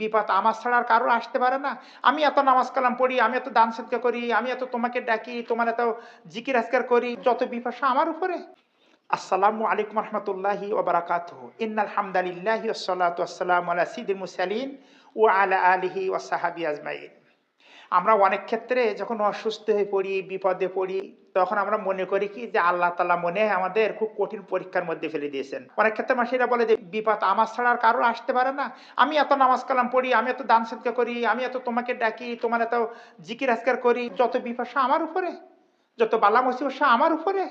বিপদ, আমার ছাড়া আর কারোর আসতে পারে না। আমি এত নামাজ কালাম পড়ি, আমি এত দান সদকা করি, আমি এত তোমাকে ডাকি, তোমার এত জিকির আজকার করি, যত বিপাশা আমার উপরে। আসসালামু আলাইকুম রহমতুল্লাহি ওবরাকাত ইন্নাল হামদালিল্লাহি ওসলাতু আসসালাম আলা সিদিল মুসালিন ও আলা আলিহি ওয়াসাহাবি আজমাইন। আমরা অনেক ক্ষেত্রে যখন অসুস্থ হয়ে পড়ি, বিপদে পড়ি, তখন আমরা মনে করি কি যে আল্লাহ তালা মনে আমাদের খুব কঠিন পরীক্ষার মধ্যে ফেলে দিয়েছেন। অনেক ক্ষেত্রে মাসিরা বলে যে বিপদ আমার ছাড়া আর কারোর আসতে পারে না। আমি এত নামাজ কালাম পড়ি, আমি এত দান সৎকা করি, আমি এত তোমাকে ডাকি, তোমার এত জিকির আজকার করি, যত বিপাশা আমার উপরে, যত বালা মুসিবসা আমার উপরে।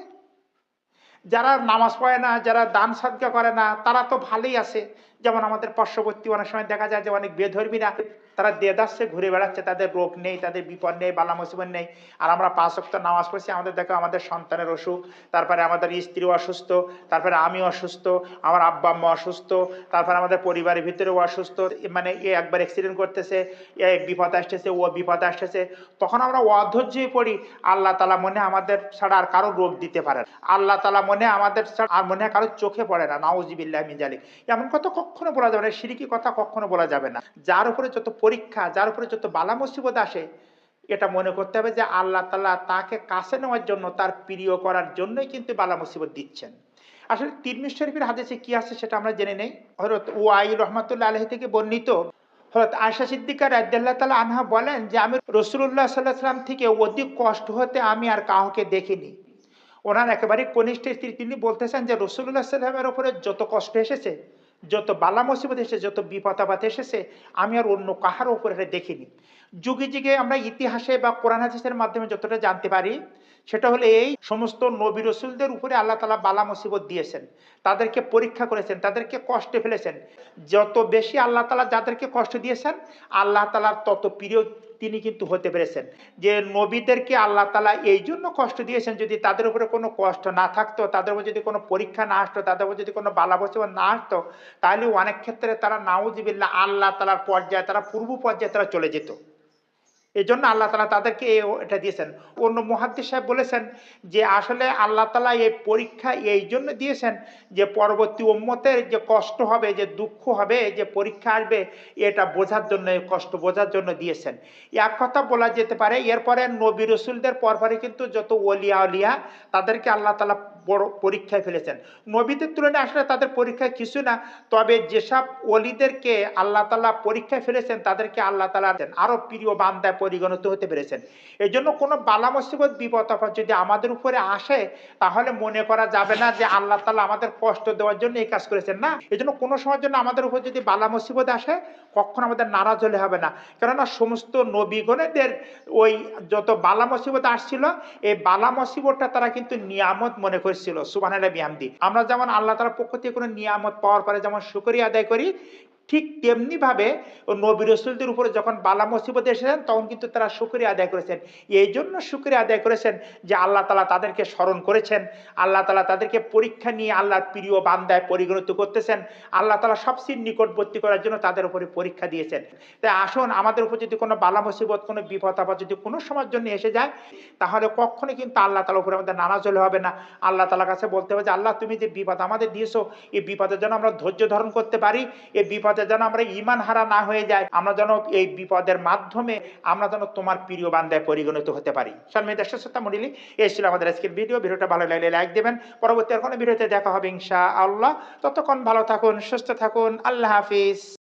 যারা নামাজ পড়ে না, যারা দান সাদকা করে না, তারা তো ভালোই আছে। যেমন আমাদের পার্শ্ববর্তী অনেক সময় দেখা যায় যে অনেক বেধর্মীরা, তারা দেদাসে ঘুরে বেড়াচ্ছে, তাদের রোগ নেই, তাদের বিপদ নেই বালা মুসিবত নেই। আর আমরা পাঁচ অক্ত নামাজ পড়ছি, আমাদের দেখো আমাদের সন্তানের অসুখ, তারপরে আমাদের স্ত্রী অসুস্থ, তারপরে আমি অসুস্থ, আমার আব্বা আম্মা অসুস্থ, তারপরে আমাদের পরিবারের ভিতরেও অসুস্থ। মানে এ একবার অ্যাক্সিডেন্ট করতেছে, এ বিপদ আসতেছে, ও বিপদ আসতেছে। তখন আমরা অধৈর্য হয়ে পড়ি, আল্লাহ তালা মনে আমাদের ছাড়া আর কারও রোগ দিতে পারে। আল্লাহ তালা মনে আমাদের ছাড়া, আর মনে কারও চোখে পড়ে না, নাউজিবিল্লাহ মিজালি এমন কথা কখনো বলা যাবে না সিরিকি কথা কখনো বলা যাবে না। যার উপরে যত পরীক্ষা, যার উপরে যত বালা মুসিবত আসে, এটা মনে করতে হবে যে আল্লাহ তালা তাকে কাছে নেওয়ার জন্য, তার প্রিয় করার জন্যই কিন্তু বালা মুসিবত দিচ্ছেন। আসলে তিরমিশ শরীফের হাদিসে কি আছে সেটা আমরা জেনে নেই। হরত ওয়াই রহমতুল্লাহ আলহী থেকে বর্ণিত হরত আয়সা সিদ্দিকা রাজ্লাহ তালা আনহা বলেন যে, আমি রসুল্লাহ সাল্লাহ সাল্লাম থেকে অধিক কষ্ট হতে আমি আর কাউকে দেখিনি। ওনার একেবারে কনিষ্ঠ স্ত্রী, তিনি বলতেছেন যে রসুল্লাহ সাল্লামের উপরে যত কষ্ট এসেছে যত বালা মুসিবত এসেছে, যত বিপদাবাদ এসেছে, আমি আর অন্য কাহার উপরে এটা দেখিনি। যুগে যুগে আমরা ইতিহাসে বা কোরআন হাদিসের মাধ্যমে যতটা জানতে পারি, সেটা হলো এই সমস্ত নবী রসুলদের উপরে আল্লাহ তালা বালা মুসিবত দিয়েছেন। তাদেরকে পরীক্ষা করেছেন, তাদেরকে কষ্টে ফেলেছেন। যত বেশি আল্লাহ তালা যাদেরকে কষ্ট দিয়েছেন, আল্লাহ তালার তত প্রিয় তিনি কিন্তু হতে পেরেছেন। যে নবীদেরকে আল্লাহ তালা এই জন্য কষ্ট দিয়েছেন যদি তাদের উপরে কোনো কষ্ট না থাকতো, তাদের উপর যদি কোনো পরীক্ষা না আসতো, তাদের উপর যদি কোনো বালা বসিবত না আসতো, তাহলে অনেক ক্ষেত্রে তারা নাউজিবিল্লা আল্লাহ তালার পর্যায়ে, তারা পূর্ব পর্যায়ে তারা চলে যেত। এই জন্য আল্লাহ তালা তাদেরকে এটা দিয়েছেন। অন্য মহাদ্দিস সাহেব বলেছেন যে আসলে আল্লাহ তালা এই পরীক্ষা এই জন্য দিয়েছেন যে পরবর্তী উম্মতের যে কষ্ট হবে, যে দুঃখ হবে, যে পরীক্ষা আসবে, এটা বোঝার জন্য, এই কষ্ট বোঝার জন্য দিয়েছেন। এক কথা বলা যেতে পারে, এরপরে নবী রসুলদের পরপরে কিন্তু যত ওলিয়া অলিয়া তাদেরকে আল্লাহ তালা বড় পরীক্ষায় ফেলেছেন। নবীদের তুলনায় আসলে তাদের পরীক্ষায় কিছু না, তবে যেসব অলিদেরকে আল্লাহ তালা পরীক্ষায় ফেলেছেন, তাদেরকে আল্লাহ তালা আরও প্রিয় বান্দায় পরিগণিত হতে পেরেছেন। এই জন্য কোনো বালা মুসিবত, বিপদ, আপদ যদি আমাদের উপরে আসে, তাহলে মনে করা যাবে না যে আল্লাহ তালা আমাদের কষ্ট দেওয়ার জন্য এই কাজ করেছেন, না। এই জন্য কোনো সময়ের জন্য আমাদের উপর যদি বালা মুসিবত আসে, কখনো আমাদের নারাজ হলে হবে না। কেননা সমস্ত নবীগণেদের ওই যত বালা মুসিবত আসছিল, এই বালা মুসিবতটা তারা কিন্তু নিয়ামত মনে করছিল সুবাহ আমরা যেমন আল্লাহ তালার পক্ষ থেকে কোনো নিয়ামত পাওয়ার পরে যেমন শুকরিয়া আদায় করি ঠিক তেমনি ভাবে ও নবী রসুলদের উপরে যখন বালা মুসিবত এসেছেন, তখন কিন্তু তারা শুক্রিয়া আদায় করেছেন। এই জন্য শুক্রিয়া আদায় করেছেন যে আল্লাহ তালা তাদেরকে স্মরণ করেছেন। আল্লাহ তালা তাদেরকে পরীক্ষা নিয়ে আল্লাহর প্রিয় বান্দায় পরিগণিত করতেছেন। আল্লাহ তালা সবচেয়ে নিকটবর্তী করার জন্য তাদের উপরে পরীক্ষা দিয়েছেন। তাই আসুন, আমাদের উপর যদি কোনো বালা মুসিবত, কোনো বিপদ, আপদ যদি কোনো সময়ের জন্য এসে যায়, তাহলে কখনো কিন্তু আল্লাহ তালার উপরে আমাদের নারাজ হলে হবে না। আল্লাহ তালার কাছে বলতে হবে যে, আল্লাহ, তুমি যে বিপদ আমাদের দিয়েছ, এই বিপদের জন্য আমরা ধৈর্য ধারণ করতে পারি। এই বিপদে যেন আমরা ইমান হারা না হয়ে যায় আমরা যেন এই বিপদের মাধ্যমে আমরা যেন তোমার প্রিয় বান্ধায় পরিগণিত হতে পারি। সালমি দেশতা মন্ডলী, এই ছিল আমাদের আজকের ভিডিও। ভিডিওটা ভালো লাগলে লাইক দেবেন। পরবর্তী আর কোনো ভিডিওতে দেখা হবে ইনশা আল্লাহ ততক্ষণ ভালো থাকুন, সুস্থ থাকুন। আল্লাহ হাফিজ।